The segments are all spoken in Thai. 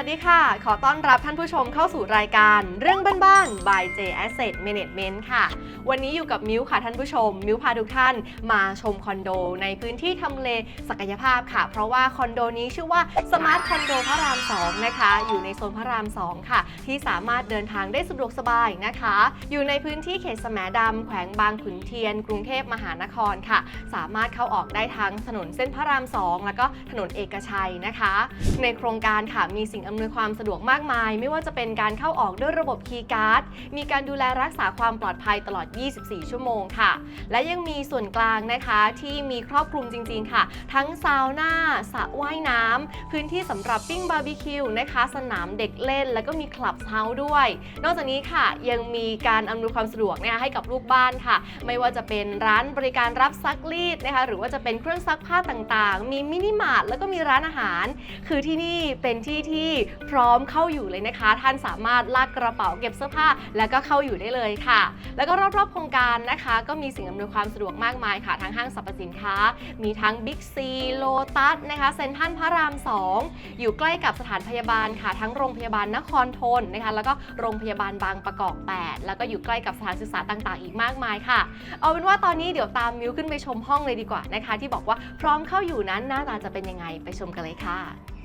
วัสดีค่ะ ขอต้อนรับท่านผู้ชมเข้าสู่รายการเรื่องบ้านๆ by J Asset Management ค่ะ วันนี้อยู่กับมิวค่ะท่านผู้ชม มิวพาทุกท่านมาชมคอนโด ในพื้นที่ทำเลศักยภาพค่ะ เพราะว่าคอนโดนี้ชื่อว่า Smart Condo พระราม 2 นะคะ อยู่ในโซนพระราม 2 ค่ะ ที่สามารถเดินทางได้สะดวกสบายนะคะ อยู่ในพื้นที่เขตสมดำแขวงบางขุนเทียน กรุงเทพมหานครค่ะ สามารถเข้าออกได้ทั้งถนนเส้นพระราม 2 แล้วก็ถนนเอกชัยนะคะ ในโครงการค่ะมีสิ่งอำนวยความสะดวกมากมาย ไม่ว่าจะเป็นการเข้าออกด้วยระบบคีย์การ์ดมีการดูแลรักษาความปลอดภัยตลอด 24 ชั่วโมงค่ะ และยังมีส่วนกลางนะคะที่มีครอบคลุมจริง ๆ ค่ะ ทั้งซาวน่าสระว่ายน้ำพื้นที่สำหรับปิ้งบาร์บีคิวนะคะสนามเด็กเล่น แล้วก็มีคลับเฮาส์ด้วย นอกจากนี้ค่ะยังมีการอำนวยความสะดวกนะคะให้กับลูกบ้านค่ะ ไม่ว่าจะเป็นร้านบริการรับซักรีดนะคะหรือว่าจะเป็นเครื่องซักผ้าต่างๆ มีมินิมาร์ทแล้วก็มีร้านอาหาร คือที่นี่เป็นที่ที่พร้อมเข้าอยู่เลยนะคะ ท่านสามารถลากกระเป๋าเก็บเสื้อผ้า แล้วก็เข้าอยู่ได้เลยค่ะ แล้วก็รอบๆโครงการนะคะ ก็มีสิ่งอำนวยความสะดวกมากมายค่ะ ทั้งห้างสรรพสินค้า มีทั้งบิ๊กซีโลตัสนะคะเซ็นทรัลพระราม 2 อยู่ใกล้กับสถานพยาบาลค่ะ ทั้งโรงพยาบาลนครทนนะคะแล้วก็โรงพยาบาลบางประกอบ 8 แล้วก็อยู่ใกล้กับสถานศึกษาต่างๆ อีกมากมายค่ะ เอาเป็นว่าตอนนี้เดี๋ยวตามมิวขึ้นไปชมห้องเลยดีกว่านะคะ ที่บอกว่าพร้อมเข้าอยู่นั้นหน้าตาจะเป็นยังไงไปชมกันเลยค่ะ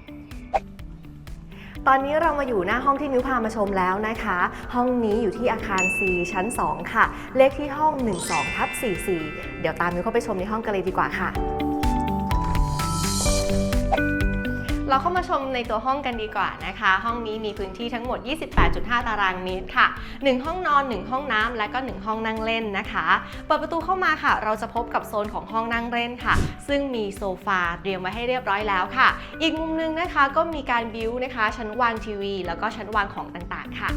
ตอนนี้เรามาอยู่หน้าห้องที่มิวพามาชมแล้วนะคะ ห้องนี้อยู่ที่อาคาร C ชั้น 2 ค่ะ เลขที่ห้อง 12ทับ44 เดี๋ยวตามมิวเข้าไปชมในห้องกันเลยดีกว่าค่ะ เราเข้ามาชมในตัวห้องกันดีกว่านะคะ ห้องนี้มีพื้นที่ทั้งหมด 28.5 ตารางเมตรค่ะ 1 ห้องนอน 1 ห้องน้ำและก็ 1 ห้องนั่งเล่นนะคะ เปิดประตูเข้ามาค่ะ เราจะพบกับโซนของห้องนั่งเล่นค่ะ ซึ่งมีโซฟาเตรียมไว้ให้เรียบร้อยแล้วค่ะ อีกมุมนึงนะคะก็มีการบิวนะคะ ชั้นวางทีวี แล้วก็ชั้นวางของต่างๆ ค่ะ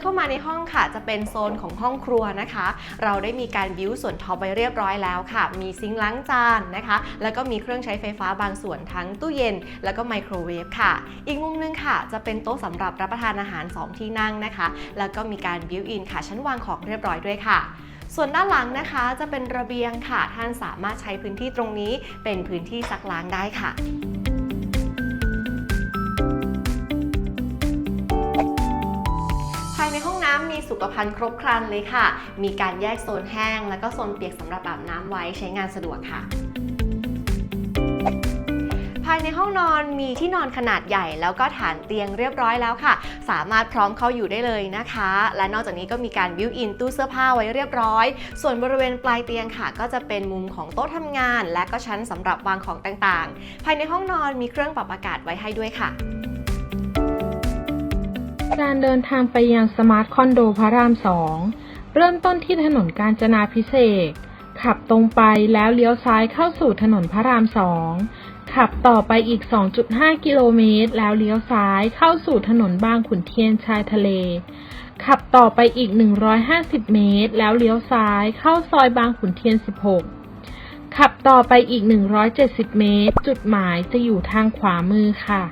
เข้ามาในห้องค่ะ จะเป็นโซนของห้องครัวนะคะ เราได้มีการบิวส่วนท็อปไว้เรียบร้อยแล้วค่ะ มีซิงค์ล้างจานนะคะ แล้วก็มีเครื่องใช้ไฟฟ้าบางส่วนทั้งตู้เย็น แล้วก็ไมโครเวฟค่ะ อีกมุมนึงค่ะ จะเป็นโต๊ะสำหรับรับประทานอาหาร 2 ที่นั่งนะคะ แล้วก็มีการบิวอินค่ะชั้นวางของเรียบร้อยด้วยค่ะส่วนด้านหลังนะคะจะเป็นระเบียงค่ะ ท่านสามารถใช้พื้นที่ตรงนี้เป็นพื้นที่ซักล้างได้ค่ะ ในห้องน้ำมีสุขภัณฑ์ครบครันเลยค่ะ มีการแยกโซนแห้ง แล้วก็โซนเปียกสำหรับอาบน้ำไว้ใช้งานสะดวกค่ะภายในห้องนอนมีที่นอนขนาดใหญ่แล้วก็ฐานเตียงเรียบร้อยแล้วค่ะ สามารถพร้อมเข้าอยู่ได้เลยนะคะ และนอกจากนี้ก็มีการบิวอินตู้เสื้อผ้าไว้เรียบร้อย ส่วนบริเวณปลายเตียงค่ะ ก็จะเป็นมุมของโต๊ะทำงาน และก็ชั้นสำหรับวางของต่างๆ ภายในห้องนอนมีเครื่องปรับอากาศไว้ให้ด้วยค่ะ การเดินทางไปยังสมาร์ทคอนโดพระรามสองเริ่มต้นที่ถนนกาญจนาพิเศษขับตรงไปแล้วเลี้ยวซ้ายเข้าสู่ถนนพระรามสองขับต่อไปอีก 2.5 กิโลเมตร แล้วเลี้ยวซ้ายเข้าสู่ถนนบางขุนเทียนชายทะเล ขับต่อไปอีก 150 เมตร แล้วเลี้ยวซ้ายเข้าซอยบางขุนเทียน 16 ขับต่อไปอีก 170 เมตร จุดหมายจะอยู่ทางขวามือค่ะ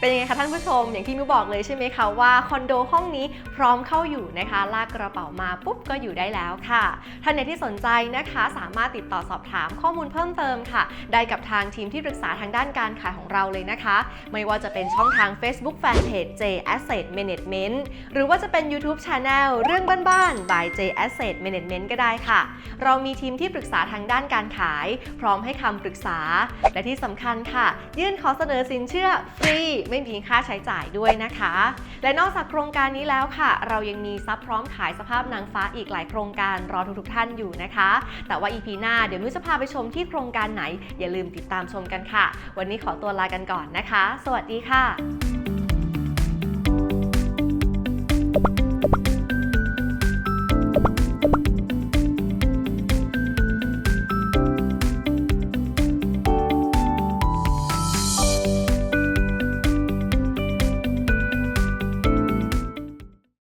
เป็นยังไงคะท่านผู้ชมอย่างที่มิวบอกเลยใช่ไหมคะว่าคอนโดห้องนี้พร้อมเข้าอยู่นะคะ ลากกระเป๋ามาปุ๊บก็อยู่ได้แล้วค่ะ ท่านใดที่สนใจนะคะสามารถติดต่อสอบถามข้อมูลเพิ่มเติมค่ะ ได้กับทางทีมที่ปรึกษาทางด้านการขายของเราเลยนะคะ ไม่ว่าจะเป็นช่องทาง Facebook Fanpage J Asset Management หรือว่าจะเป็น YouTube Channel เรื่องบ้านๆ by J Asset Management ก็ได้ค่ะ เรามีทีมที่ปรึกษาทางด้านการขาย พร้อมให้คำปรึกษา และที่สำคัญค่ะ ยื่นขอเสนอสินเชื่อฟรีไม่มีค่าใช้จ่ายด้วยนะคะ และนอกจากโครงการนี้แล้วค่ะ เรายังมีซับพร้อมขายสภาพนางฟ้าอีกหลายโครงการรอทุกๆท่านอยู่นะคะ แต่ว่า EP หน้าเดี๋ยวมิวจะพาไปชมที่โครงการไหน อย่าลืมติดตามชมกันค่ะ วันนี้ขอตัวลากันก่อนนะคะ สวัสดีค่ะ